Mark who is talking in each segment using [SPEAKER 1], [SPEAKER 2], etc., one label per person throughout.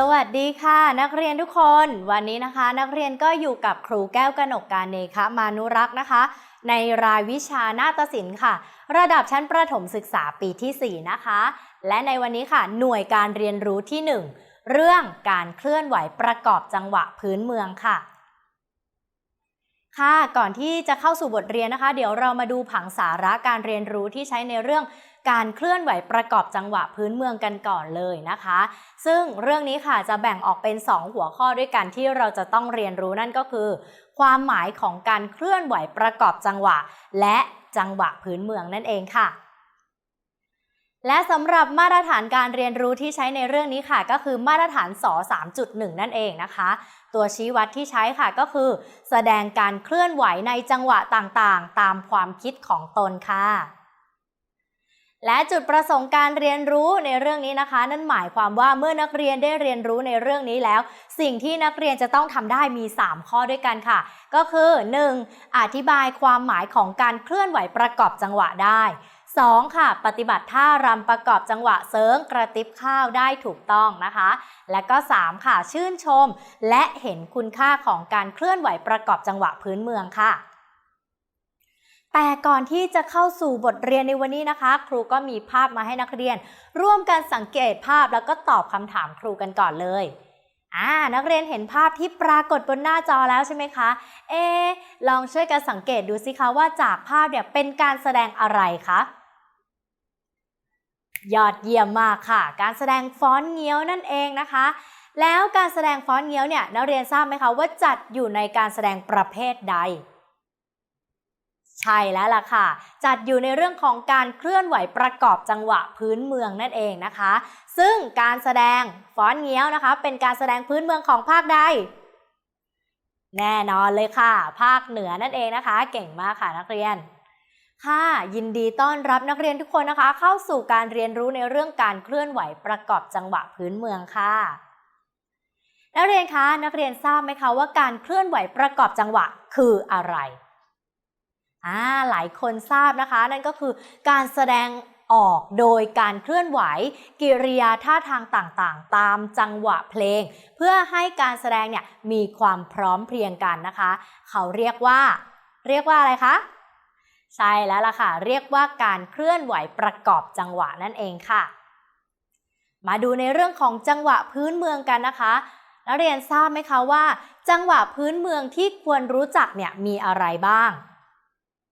[SPEAKER 1] สวัสดีค่ะนักเรียนทุกคน วันนี้นะคะ นักเรียนก็อยู่กับครูแก้วกนกการเนคะมานุรักษ์นะคะ ในรายวิชานาฏศิลป์ค่ะ ระดับชั้นประถมศึกษาปีที่ 4 นะคะ และในวันนี้ค่ะ หน่วยการเรียนรู้ที่ 1 เรื่องการเคลื่อนไหวประกอบจังหวะพื้นเมืองค่ะ ค่ะก่อนที่จะเข้าสู่บทเรียนนะคะ เดี๋ยวเรามาดูผังสาระการเรียนรู้ที่ใช้ในเรื่อง การเคลื่อนไหวประกอบจังหวะพื้นเมืองกันก่อนเลยนะคะ ซึ่งเรื่องนี้ค่ะจะแบ่งออกเป็น 2 หัวข้อด้วยกันที่เราจะต้องเรียนรู้นั่นก็คือ ความหมายของการเคลื่อนไหวประกอบจังหวะ และจังหวะพื้นเมืองนั่นเองค่ะและสำหรับมาตรฐานการเรียนรู้ที่ใช้ในเรื่องนี้ค่ะ ก็คือมาตรฐานส3.1 นั่นเองนะคะ ตัวชี้วัดที่ใช้ค่ะก็คือ แสดงการเคลื่อนไหวในจังหวะต่างๆ ตามความคิดของตนค่ะ และจุดประสงค์การเรียนรู้ในเรื่องนี้นะคะ นั่นหมายความว่าเมื่อนักเรียนได้เรียนรู้ในเรื่องนี้แล้ว สิ่งที่นักเรียนจะต้องทำได้มี 3 ข้อด้วยกันค่ะ ก็คือ 1. อธิบายความหมายของการเคลื่อนไหวประกอบจังหวะได้ 2. ค่ะ ปฏิบัติท่ารำประกอบจังหวะเซิงกระติบข้าวได้ถูกต้องนะคะ และก็ 3 ค่ะชื่นชม และเห็นคุณค่าของการเคลื่อนไหวประกอบจังหวะพื้นเมืองค่ะ แต่ก่อนที่จะเข้าสู่บทเรียนในวันนี้นะคะ ครูก็มีภาพมาให้นักเรียน ร่วมกันสังเกตภาพแล้วก็ตอบคำถามครูกันก่อนเลยอ่านักเรียนเห็นภาพที่ปรากฏบนหน้าจอแล้วใช่ไหมคะ เอ ลองช่วยกันสังเกตดูสิคะว่าจากภาพเนี่ยเป็นการแสดงอะไรคะยอดเยี่ยมมากค่ะ การแสดงฟ้อนเงี้ยวนั่นเองนะคะ แล้วการแสดงฟ้อนเงี้ยวเนี่ยนักเรียนทราบไหมคะว่าจัดอยู่ในการแสดงประเภทใด ใช่แล้วล่ะค่ะ จัดอยู่ในเรื่องของการเคลื่อนไหวประกอบจังหวะพื้นเมืองนั่นเองนะคะ ซึ่งการแสดงฟ้อนเงี้ยวนะคะ เป็นการแสดงพื้นเมืองของภาคใด แน่นอนเลยค่ะ ภาคเหนือนั่นเองนะคะ เก่งมากค่ะนักเรียนค่ะยินดีต้อนรับนักเรียนทุกคนนะคะ เข้าสู่การเรียนรู้ในเรื่องการเคลื่อนไหวประกอบจังหวะพื้นเมืองค่ะ นักเรียนคะนักเรียนทราบไหมคะว่าการเคลื่อนไหวประกอบจังหวะคืออะไร อ่าหลายคนทราบนะคะ นั่นก็คือการแสดงออกโดยการเคลื่อนไหว กิริยาท่าทางต่างๆ ตามจังหวะเพลง เพื่อให้การแสดงเนี่ยมีความพร้อมเพรียงกันนะคะ เขาเรียกว่า เรียกว่าอะไรคะใช่แล้วล่ะค่ะ เรียกว่าการเคลื่อนไหวประกอบจังหวะนั่นเองค่ะ มาดูในเรื่องของจังหวะพื้นเมืองกันนะคะนักเรียนทราบไหมคะว่า จังหวะพื้นเมืองที่ควรรู้จักเนี่ยมีอะไรบ้าง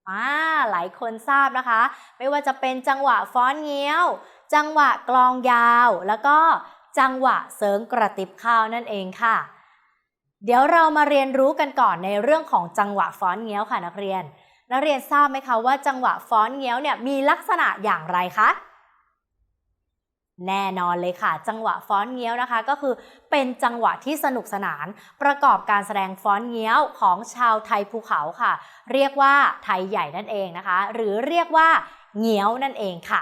[SPEAKER 1] อ่าหลายคนทราบนะคะ ไม่ว่าจะเป็นจังหวะฟ้อนเงี้ยว จังหวะกลองยาว แล้วก็จังหวะเสริงกระติบข้าวนั่นเองค่ะ เดี๋ยวเรามาเรียนรู้กันก่อนในเรื่องของจังหวะฟ้อนเงี้ยวค่ะนักเรียน นักเรียนทราบไหมคะว่าจังหวะฟ้อนเงี้ยวเนี่ยมีลักษณะอย่างไรคะ แน่นอนเลยค่ะ จังหวะฟ้อนเงี้ยวนะคะ ก็คือเป็นจังหวะที่สนุกสนาน ประกอบการแสดงฟ้อนเงี้ยวของชาวไทยภูเขาค่ะ เรียกว่าไทยใหญ่นั่นเองนะคะ หรือเรียกว่าเงี้ยวนั่นเองค่ะ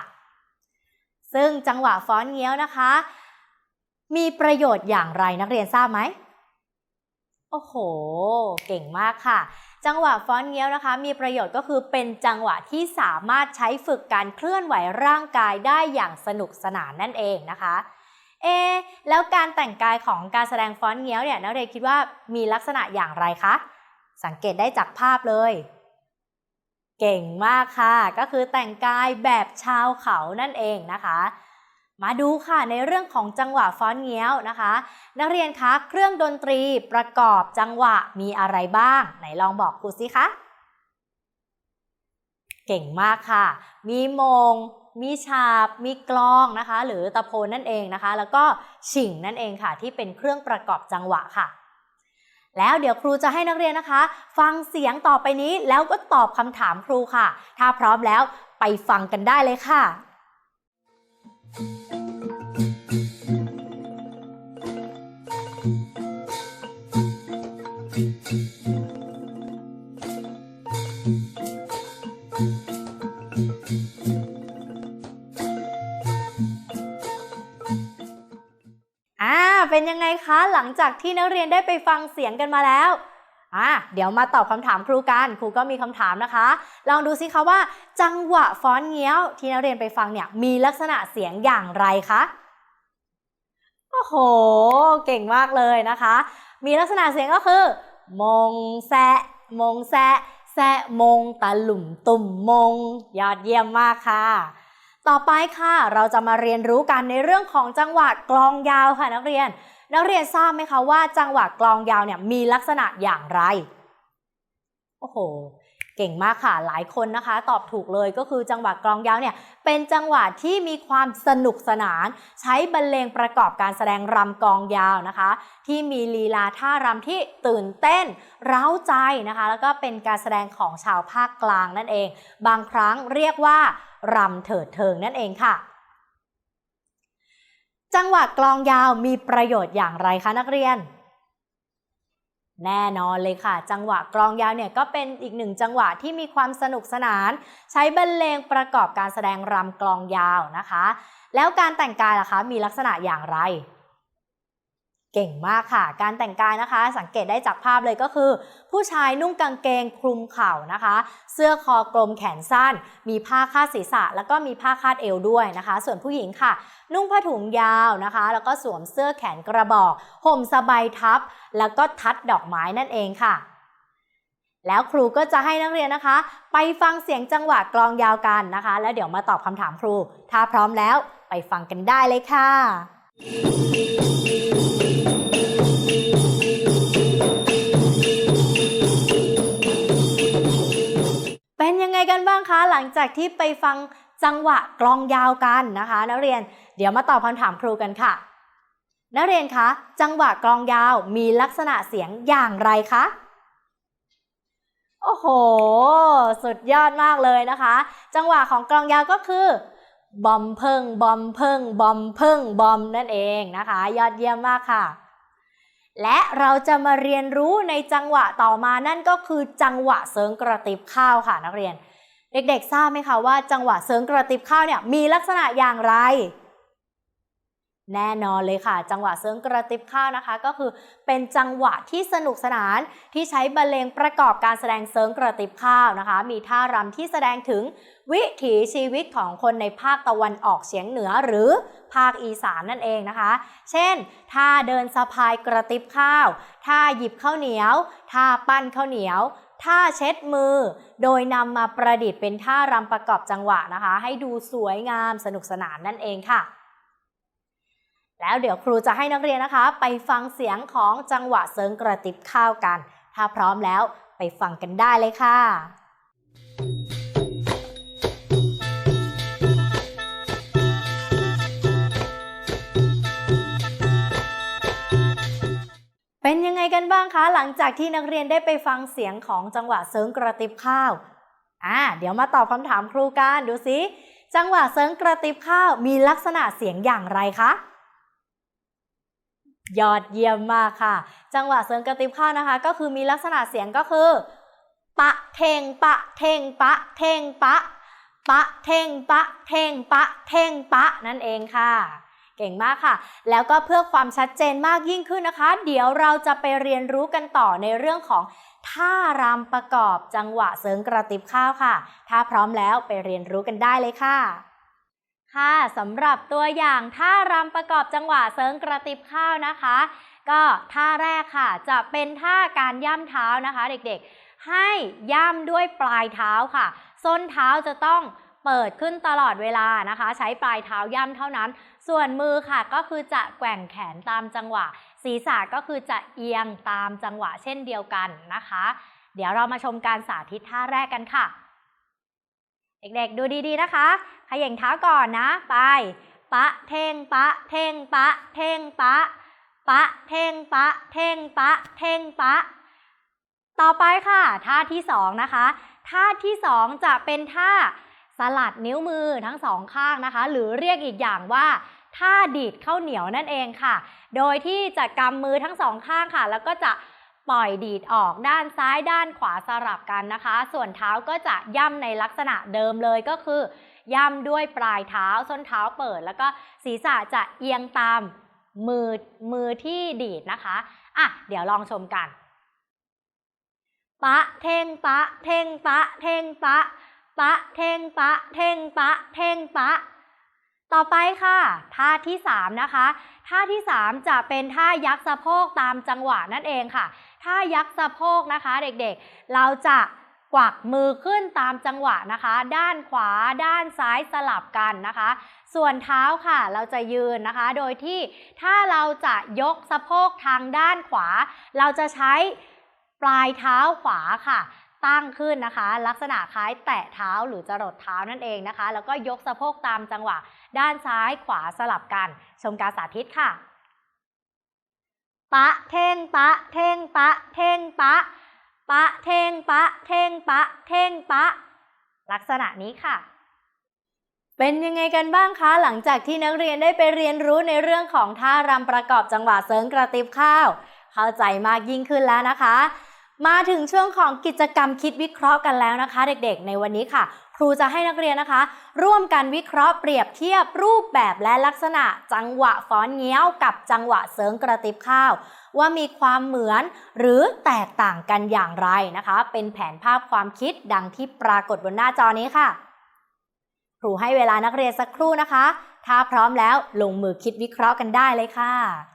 [SPEAKER 1] ซึ่งจังหวะฟ้อนเงี้ยวนะคะ มีประโยชน์อย่างไรนักเรียนทราบไหมโอ้โห เก่งมากค่ะ จังหวะฟ้อนเงี้ยวนะคะ มีประโยชน์ก็คือเป็นจังหวะที่สามารถใช้ฝึกการเคลื่อนไหวร่างกายได้อย่างสนุกสนานนั่นเองนะคะเอแล้วการแต่งกายของการแสดงฟ้อนเงี้ยวเนี่ยนักเรียนคิดว่ามีลักษณะอย่างไรคะสังเกตได้จากภาพเลย เก่งมากค่ะ ก็คือแต่งกายแบบชาวเขานั่นเองนะคะ มาดูค่ะในเรื่องของจังหวะฟ้อนเงี้ยวนะคะ นักเรียนคะเครื่องดนตรีประกอบจังหวะมีอะไรบ้าง ไหนลองบอกครูสิคะเก่งมากค่ะ มีมง มีฉาบ มีกลองนะคะ หรือตะโพนนั่นเองนะคะ แล้วก็ฉิงนั่นเองค่ะ ที่เป็นเครื่องประกอบจังหวะค่ะ แล้วเดี๋ยวครูจะให้นักเรียนนะคะ ฟังเสียงต่อไปนี้แล้วก็ตอบคำถามครูค่ะ ถ้าพร้อมแล้วไปฟังกันได้เลยค่ะ จากที่นักเรียนได้ไปฟังเสียงกันมาแล้วอะเดี๋ยวมาตอบคำถามครูกัน ครูก็มีคำถามนะคะ ลองดูสิคะว่า จังหวะฟ้อนเงี้ยวที่นักเรียนไปฟังเนี่ยมีลักษณะเสียงอย่างไรคะโอ้โห เก่งมากเลยนะคะ มีลักษณะเสียงก็คือ มงแซะมงแซะแซะมงตะหลุมตุ่มมง ยอดเยี่ยมมากค่ะ ต่อไปค่ะ เราจะมาเรียนรู้กันในเรื่องของจังหวะกลองยาวค่ะนักเรียน นักเรียนทราบไหมคะว่าจังหวะกลองยาวเนี่ยมีลักษณะอย่างไร โอ้โห เก่งมากค่ะ หลายคนนะคะ ตอบถูกเลยก็คือจังหวะกลองยาวเนี่ยเป็นจังหวะที่มีความสนุกสนาน ใช้บรรเลงประกอบการแสดงรำกลองยาวนะคะ ที่มีลีลาท่ารำที่ตื่นเต้น เร้าใจนะคะ แล้วก็เป็นการแสดงของชาวภาคกลางนั่นเอง บางครั้งเรียกว่ารำเถิดเทิงนั่นเองค่ะ จังหวะกลองยาวมีประโยชน์อย่างไรคะนักเรียน แน่นอนเลยค่ะ จังหวะกลองยาวเนี่ยก็เป็นอีกหนึ่งจังหวะที่มีความสนุกสนาน ใช้บรรเลงประกอบการแสดงรำกลองยาวนะคะ แล้วการแต่งกายล่ะคะมีลักษณะอย่างไร เก่งมากค่ะ การแต่งกายนะคะ สังเกตได้จากภาพเลยก็คือ ผู้ชายนุ่งกางเกงคลุมเข่านะคะ เสื้อคอกลมแขนสั้น มีผ้าคาดศีรษะ แล้วก็มีผ้าคาดเอวด้วยนะคะ ส่วนผู้หญิงค่ะ นุ่งผ้าถุงยาวนะคะ แล้วก็สวมเสื้อแขนกระบอก ห่มสบายทับ แล้วก็ทัดดอกไม้นั่นเองค่ะ แล้วครูก็จะให้นักเรียนนะคะ ไปฟังเสียงจังหวะกลองยาวกันนะคะ แล้วเดี๋ยวมาตอบคำถามครู ถ้าพร้อมแล้วไปฟังกันได้เลยค่ะ ไงกันบ้างคะ หลังจากที่ไปฟังจังหวะกลองยาวกันนะคะ นักเรียนเดี๋ยวมาตอบคำถามครูกันค่ะ นักเรียนคะจังหวะกลองยาวมีลักษณะเสียงอย่างไรคะโอ้โห สุดยอดมากเลยนะคะ จังหวะของกลองยาวก็คือบอมเพิงบอมเพิงบอมเพิงบอมนั่นเองนะคะ ยอดเยี่ยมมากค่ะ และเราจะมาเรียนรู้ในจังหวะต่อมานั่นก็คือจังหวะเสริงกระติบข้าวค่ะนักเรียน เด็กๆทราบไหมคะว่าจังหวะเสริงกระติบข้าวเนี่ยมีลักษณะอย่างไร แน่นอนเลยค่ะ จังหวะเสริงกระติบข้าวนะคะ ก็คือเป็นจังหวะที่สนุกสนานที่ใช้บรรเลงประกอบการแสดงเสริงกระติบข้าวนะคะ มีท่ารำที่แสดงถึงวิถีชีวิตของคนในภาคตะวันออกเฉียงเหนือหรือภาคอีสานนั่นเองนะคะ เช่น ท่าเดินสะพายกระติบข้าว ท่าหยิบข้าวเหนียว ท่าปั้นข้าวเหนียว ท่าเช็ดมือ โดยนำมาประดิษฐ์เป็นท่ารำประกอบจังหวะนะคะ ให้ดูสวยงามสนุกสนานนั่นเองค่ะ แล้วเดี๋ยวครูจะให้นักเรียนนะคะ ไปฟังเสียงของจังหวะเสริงกระติบข้าวกัน ถ้าพร้อมแล้วไปฟังกันได้เลยค่ะ เป็นยังไงกันบ้างคะ หลังจากที่นักเรียนได้ไปฟังเสียงของจังหวะเสริงกระติบข้าวอ่าเดี๋ยวมาตอบคำถามครูกันดูสิจังหวะเสริงกระติบข้าวมีลักษณะเสียงอย่างไรคะ ยอดเยี่ยมมากค่ะ จังหวะเสริงกระติบข้าวนะคะ ก็คือมีลักษณะเสียงก็คือ ปะเทงปะเทงปะเทงปะ ปะเทงปะเทงปะเทงปะนั่นเองค่ะ เก่งมากค่ะ แล้วก็เพื่อความชัดเจนมากยิ่งขึ้นนะคะ เดี๋ยวเราจะไปเรียนรู้กันต่อในเรื่องของท่ารำประกอบจังหวะเสริงกระติบข้าวค่ะ ถ้าพร้อมแล้วไปเรียนรู้กันได้เลยค่ะ ค่ะสำหรับตัวอย่างท่ารำประกอบจังหวะเสริงกระติบข้าวนะคะ ก็ท่าแรกค่ะจะเป็นท่าการย่ำเท้านะคะ เด็กๆ ให้ย่ำด้วยปลายเท้าค่ะส้นเท้าจะต้องเปิดขึ้นตลอดเวลานะคะ ใช้ปลายเท้าย่ำเท่านั้น ส่วนมือค่ะก็คือจะแกว่งแขนตามจังหวะ ศีรษะก็คือจะเอียงตามจังหวะเช่นเดียวกันนะคะ เดี๋ยวเรามาชมการสาธิตท่าแรกกันค่ะ เด็กๆดูดีๆนะคะ ขย่งเท้าก่อนนะ ไป ปะเท่งปะเท่งปะเท่งปะ ปะเท่งปะเท่งปะเท่งปะ ต่อไปค่ะ ท่าที่สองนะคะ ท่าที่สองจะเป็นท่าสลัดนิ้วมือทั้งสองข้างนะคะ หรือเรียกอีกอย่างว่าท่าดีดข้าวเหนียวนั่นเองค่ะ โดยที่จะกำมือทั้งสองข้างค่ะ แล้วก็จะ ปล่อยดีดออกด้านซ้ายด้านขวาสลับกันนะคะ ส่วนเท้าก็จะย่ำในลักษณะเดิมเลยก็คือย่ำด้วยปลายเท้าส้นเท้าเปิด แล้วก็ศีรษะจะเอียงตามมือมือที่ดีดนะคะอะเดี๋ยวลองชมกันปะเท่งปะเท่งปะเท่งปะปะเท่งปะเท่งปะเท่งปะ ต่อไปค่ะ ท่าที่3นะคะท่าที่ 3 จะเป็นท่ายักสะโพกตามจังหวะนั่นเองค่ะท่ายักสะโพกนะคะ เด็กๆ เราจะกวักมือขึ้นตามจังหวะนะคะ ด้านขวาด้านซ้ายสลับกันนะคะ ส่วนเท้าค่ะเราจะยืนนะคะ โดยที่ถ้าเราจะยกสะโพกทางด้านขวา เราจะใช้ปลายเท้าขวาค่ะ ตั้งขึ้นนะคะ ลักษณะคล้ายแตะเท้าหรือจรดเท้านั่นเองนะคะ แล้วก็ยกสะโพกตามจังหวะ ด้านซ้ายขวาสลับกัน ชมการสาธิตค่ะ ปะเท่งปะเท่งปะเท่งปะ ปะเท่งปะเท่งปะเท่งปะ ลักษณะนี้ค่ะเป็นยังไงกันบ้างคะ หลังจากที่นักเรียนได้ไปเรียนรู้ในเรื่องของท่ารำประกอบจังหวะเสริงกระติบข้าว เข้าใจมากยิ่งขึ้นแล้วนะคะ มาถึงช่วงของกิจกรรมคิดวิเคราะห์กันแล้วนะคะ เด็กๆ ในวันนี้ค่ะ ครูจะให้นักเรียนนะคะ ร่วมกันวิเคราะห์เปรียบเทียบรูปแบบและลักษณะ จังหวะฟ้อนเงี้ยวกับจังหวะเสริงกระติบข้าว ว่ามีความเหมือนหรือแตกต่างกันอย่างไรนะคะ เป็นแผนภาพความคิดดังที่ปรากฏบนหน้าจอนี้ค่ะ ครูให้เวลานักเรียนสักครู่นะคะ ถ้าพร้อมแล้วลงมือคิดวิเคราะห์กันได้เลยค่ะ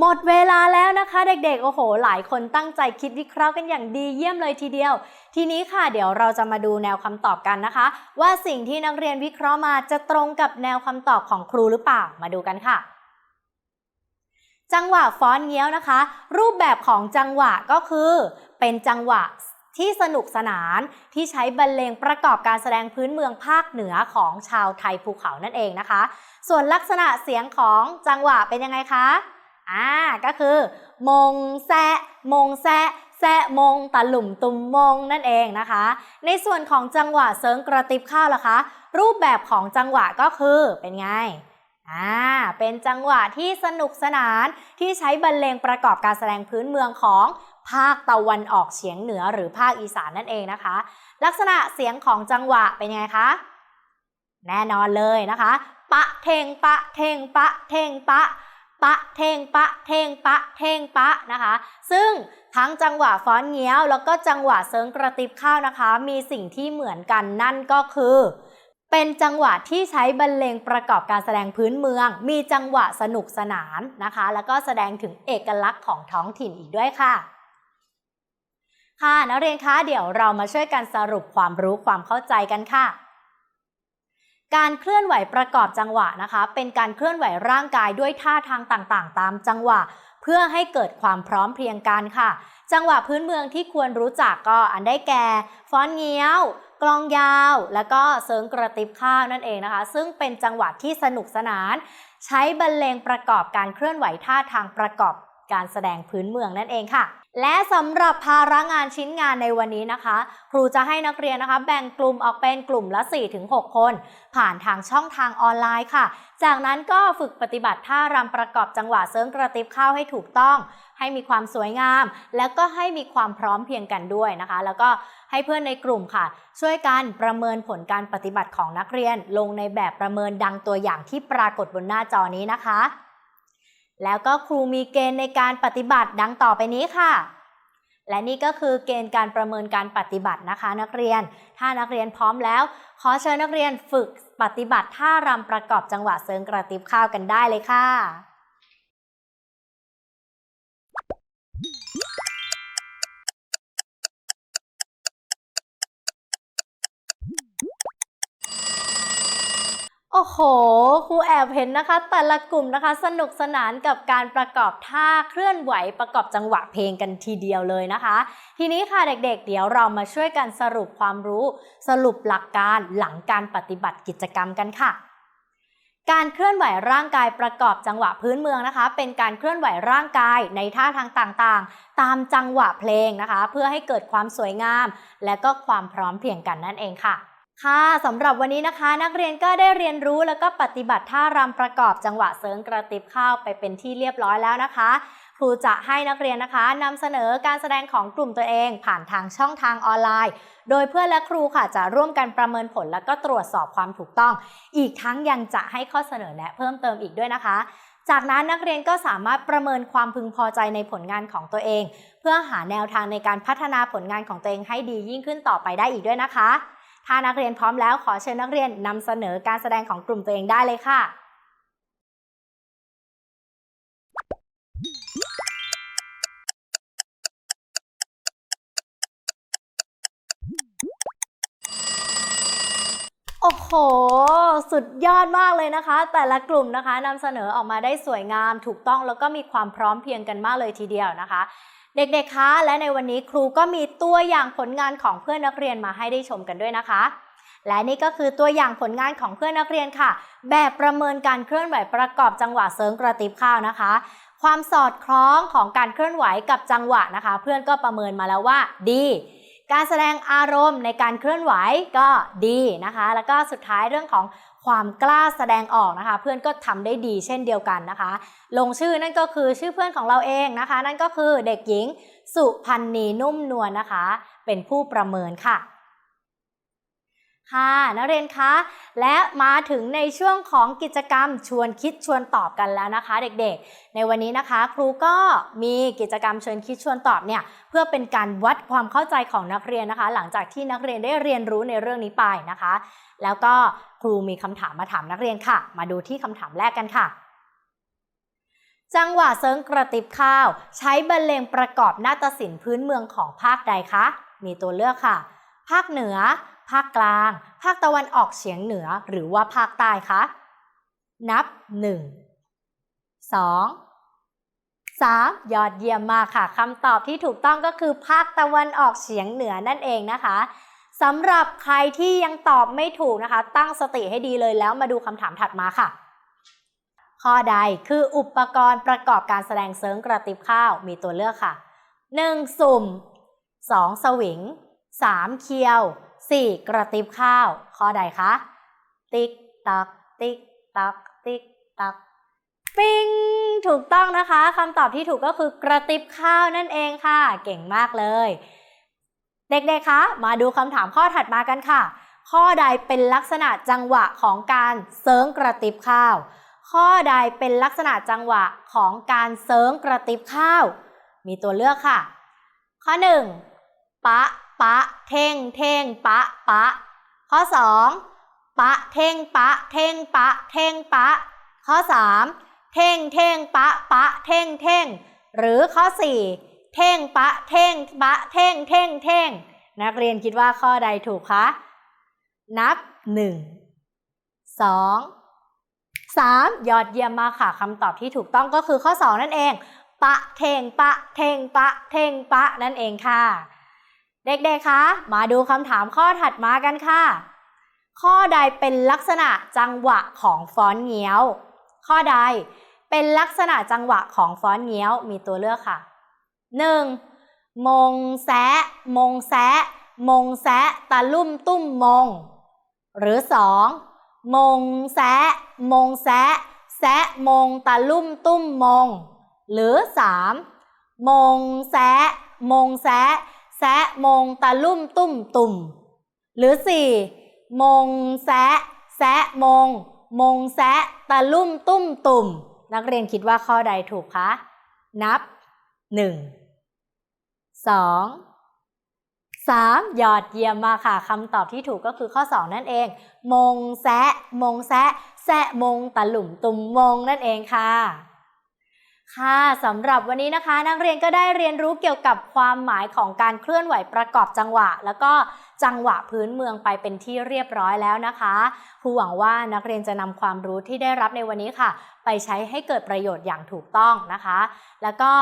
[SPEAKER 1] หมดเวลาแล้วนะคะเด็กๆ โอ้โห หลายคนตั้งใจคิดวิเคราะห์กันอย่างดีเยี่ยมเลยทีเดียว ทีนี้ค่ะเดี๋ยวเราจะมาดูแนวคำตอบกันนะคะ ว่าสิ่งที่นักเรียนวิเคราะห์มาจะตรงกับแนวคำตอบของครูหรือเปล่า มาดูกันค่ะ จังหวะฟ้อนเงี้ยวนะคะ รูปแบบของจังหวะก็คือ เป็นจังหวะที่สนุกสนานที่ใช้บรรเลงประกอบการแสดงพื้นเมืองภาคเหนือของชาวไทยภูเขานั่นเองนะคะ ส่วนลักษณะเสียงของจังหวะเป็นยังไงคะ อ่าก็คือ มงแซะมงแซะแซะมงตะหลุ่มตุมมงนั่นเองนะคะ ในส่วนของจังหวะเสริงกระติบข้าวล่ะคะ รูปแบบของจังหวะก็คือเป็นไงอ่าเป็นจังหวะที่สนุกสนานที่ใช้บรรเลงประกอบการแสดงพื้นเมืองของภาคตะวันออกเฉียงเหนือหรือภาคอีสานนั่นเองนะคะ ลักษณะเสียงของจังหวะเป็นไงคะ แน่นอนเลยนะคะ ปะเทงปะเทงปะเทงปะ ปะเทงปะเทงปะเทงปะนะคะ ซึ่งทั้งจังหวะฟ้อนเงี้ยว แล้วก็จังหวะเซิงกระติบข้าวนะคะ มีสิ่งที่เหมือนกันนั่นก็คือ เป็นจังหวะที่ใช้บรรเลงประกอบการแสดงพื้นเมือง มีจังหวะสนุกสนานนะคะ แล้วก็แสดงถึงเอกลักษณ์ของท้องถิ่นอีกด้วยค่ะค่ะนักเรียนคะเดี๋ยวเรามาช่วยกันสรุปความรู้ความเข้าใจกันค่ะ การเคลื่อนไหวประกอบจังหวะนะคะ เป็นการเคลื่อนไหวร่างกายด้วยท่าทางต่างๆ ตามจังหวะ เพื่อให้เกิดความพร้อมเพรียงกันค่ะ จังหวะพื้นเมืองที่ควรรู้จักก็อันได้แก่ฟ้อนเงี้ยวกลองยาว แล้วก็เสริงกระติบข้าวนั่นเองนะคะ ซึ่งเป็นจังหวะที่สนุกสนาน ใช้บรรเลงประกอบการเคลื่อนไหวท่าทางประกอบการแสดงพื้นเมืองนั่นเองค่ะ และสำหรับภาระงานชิ้นงานในวันนี้นะคะ ครูจะให้นักเรียนนะคะ แบ่งกลุ่มออกเป็นกลุ่มละ 4-6 คน ผ่านทางช่องทางออนไลน์ค่ะ จากนั้นก็ฝึกปฏิบัติท่ารำประกอบจังหวะเสริงกระติบข้าวให้ถูกต้อง ให้มีความสวยงาม แล้วก็ให้มีความพร้อมเพียงกันด้วยนะคะ แล้วก็ให้เพื่อนในกลุ่มค่ะ ช่วยกันประเมินผลการปฏิบัติของนักเรียน ลงในแบบประเมินดังตัวอย่างที่ปรากฏบนหน้าจอนี้นะคะ แล้วก็ครูมีเกณฑ์ในการปฏิบัติดังต่อไปนี้ค่ะ และนี่ก็คือเกณฑ์การประเมินการปฏิบัตินะคะ นักเรียน ถ้านักเรียนพร้อมแล้ว ขอเชิญนักเรียนฝึกปฏิบัติท่ารำประกอบจังหวะเสริงกระติบข้าวกันได้เลยค่ะ โอ้โห ครูแอบเห็นนะคะ แต่ละกลุ่มนะคะ สนุกสนานกับการประกอบท่าเคลื่อนไหวประกอบจังหวะเพลงกันทีเดียวเลยนะคะ ทีนี้ค่ะเด็กๆ เดี๋ยวเรามาช่วยกันสรุปความรู้ สรุปหลักการหลังการปฏิบัติกิจกรรมกันค่ะ การเคลื่อนไหวร่างกายประกอบจังหวะพื้นเมืองนะคะ เป็นการเคลื่อนไหวร่างกายในท่าทางต่างๆ ตามจังหวะเพลงนะคะ เพื่อให้เกิดความสวยงาม และก็ความพร้อมเพรียงกันนั่นเองค่ะ ค่ะสำหรับวันนี้นะคะ นักเรียนก็ได้เรียนรู้แล้วก็ปฏิบัติท่ารำประกอบจังหวะเสริงกระติบข้าวไปเป็นที่เรียบร้อยแล้วนะคะ ครูจะให้นักเรียนนะคะนำเสนอการแสดงของกลุ่มตัวเอง ผ่านทางช่องทางออนไลน์ โดยเพื่อนและครูค่ะจะร่วมกันประเมินผลแล้วก็ตรวจสอบความถูกต้อง อีกทั้งยังจะให้ข้อเสนอแนะเพิ่มเติมอีกด้วยนะคะจากนั้นนักเรียนก็สามารถประเมินความพึงพอใจในผลงานของตัวเอง เพื่อหาแนวทางในการพัฒนาผลงานของตัวเองให้ดียิ่งขึ้นต่อไปได้อีกด้วยนะคะ ถ้านักเรียนพร้อมแล้วขอเชิญนักเรียนนำเสนอการแสดงของกลุ่มตัวเองได้เลยค่ะ โอ้โห สุดยอดมากเลยนะคะ แต่ละกลุ่มนะคะนำเสนอออกมาได้สวยงาม ถูกต้องแล้วก็มีความพร้อมเพรียงกันมากเลยทีเดียวนะคะ เด็กๆ คะ และในวันนี้ครูก็มีตัวอย่างผลงานของเพื่อนนักเรียนมาให้ได้ชมกันด้วยนะคะ และนี่ก็คือตัวอย่างผลงานของเพื่อนนักเรียนค่ะ แบบประเมินการเคลื่อนไหวประกอบจังหวะเสริงกระติบข้าวนะคะ ความสอดคล้องของการเคลื่อนไหวกับจังหวะนะคะ เพื่อนก็ประเมินมาแล้วว่าดี การแสดงอารมณ์ในการเคลื่อนไหวก็ดีนะคะ แล้วก็สุดท้ายเรื่องของ ความกล้าแสดงออกนะคะ เพื่อนก็ทำได้ดีเช่นเดียวกันนะคะ ลงชื่อนั่นก็คือชื่อเพื่อนของเราเองนะคะ นั่นก็คือเด็กหญิงสุพันนีนุ่มนวลนะคะ เป็นผู้ประเมินค่ะค่ะนักเรียนคะและมาถึงในช่วงของกิจกรรมชวนคิดชวนตอบกันแล้วนะคะ เด็กๆ ในวันนี้นะคะ ครูก็มีกิจกรรมชวนคิดชวนตอบเนี่ยเพื่อเป็นการวัดความเข้าใจของนักเรียนนะคะ หลังจากที่นักเรียนได้เรียนรู้ในเรื่องนี้ไปนะคะ แล้วก็ ครูมีคำถามมาถามนักเรียนค่ะ มาดูที่คำถามแรกกันค่ะ จังหวะเซิงกระติบข้าว ใช้บรรเลงประกอบนาฏศิลป์พื้นเมืองของภาคใดคะ มีตัวเลือกค่ะ ภาคเหนือ ภาคกลาง ภาคตะวันออกเฉียงเหนือ หรือว่าภาคใต้คะ นับ 1 2 3ยอดเยี่ยมมากค่ะคำตอบที่ถูกต้องก็คือภาคตะวันออกเฉียงเหนือนั่นเองนะคะ สำหรับใครที่ยังตอบไม่ถูกนะคะ ตั้งสติให้ดีเลยแล้วมาดูคำถามถัดมาค่ะ ข้อใดคืออุปกรณ์ประกอบการแสดงเซิงกระติบข้าวมีตัวเลือกค่ะ 1. สุ่ม 2. สวิง 3. เคียว 4. กระติบข้าว ข้อใดคะ ติ๊กตัก ติ๊กตัก ติ๊กตักปิ้งถูกต้องนะคะคำตอบที่ถูกก็คือกระติบข้าวนั่นเองค่ะ เก่งมากเลย เด็กๆ คะ มาดูคำถามข้อถัดมากันค่ะ ข้อใดเป็นลักษณะจังหวะของการเซิงกระติบข้าว ข้อใดเป็นลักษณะจังหวะของการเซิงกระติบข้าว มีตัวเลือกค่ะ ข้อ 1 ปะ ปะ เท่ง เท่ง ปะ ปะ ข้อ 2 ปะ เท่ง ปะ เท่ง ปะ เท่ง ปะ ข้อ 3 เท่ง เท่ง ปะ ปะ เท่ง เท่ง หรือข้อ 4 เท่งปะเท่งปะเท่งเท่งเท่งนักเรียนคิดว่าข้อใดถูกคะ นับ1 2 3ยอดเยี่ยมมากค่ะคำตอบที่ถูกต้องก็คือข้อ2นั่นเอง ปะเท่งปะเท่งปะเท่งปะนั่นเองค่ะ เด็กๆคะมาดูคำถามข้อถัดมากันค่ะ ข้อใดเป็นลักษณะจังหวะของฟอนเงี้ยว ข้อใดเป็นลักษณะจังหวะของฟอนเงี้ยวมีตัวเลือกค่ะ 1. มงแซะมงแซะมงแซะตะลุ่มตุ้มมง หรือ 2. มงแซะมงแซะแซะมงตะลุ่มตุ้มมง หรือ 3. มมงแซะมงแซะแซะมงตะลุ่มตุ้มตุ่ม หรือ 4. มงแซะแซะมง มงแซะตะลุ่มตุ้มตุ่ม นักเรียนคิดว่าข้อใดถูกคะ นับ 1 2 3ยอดเยี่ยมมาค่ะคำตอบที่ถูกก็คือข้อ2นั่นเอง มงแซะ มงแซะ แซะมงตะหลุมตุ่มมงนั่นเองค่ะ ค่ะสำหรับวันนี้นะคะ นักเรียนก็ได้เรียนรู้เกี่ยวกับความหมายของการเคลื่อนไหวประกอบจังหวะ แล้วก็จังหวะพื้นเมืองไปเป็นที่เรียบร้อยแล้วนะคะครูหวังว่านักเรียนจะนำความรู้ที่ได้รับในวันนี้ค่ะ ไปใช้ให้เกิดประโยชน์อย่างถูกต้องนะคะ แล้วก็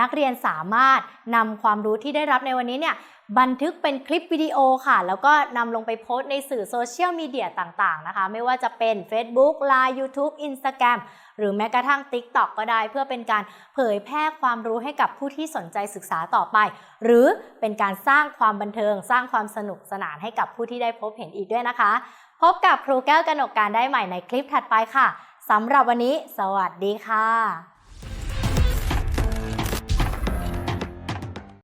[SPEAKER 1] นักเรียนสามารถนำความรู้ที่ได้รับในวันนี้เนี่ยบันทึกเป็นคลิปวิดีโอค่ะ แล้วก็นำลงไปโพสต์ในสื่อโซเชียลมีเดียต่างๆนะคะ ไม่ว่าจะเป็น Facebook Line YouTube Instagram หรือแม้กระทั่ง TikTok ก็ได้ เพื่อเป็นการเผยแพร่ความรู้ให้กับผู้ที่สนใจศึกษาต่อไป หรือเป็นการสร้างความบันเทิง สร้างความสนุกสนานให้กับผู้ที่ได้พบเห็นอีกด้วยนะคะ พบกับครูแก้วกนกการได้ใหม่ในคลิปถัดไปค่ะสำหรับวันนี้ สวัสดีค่ะ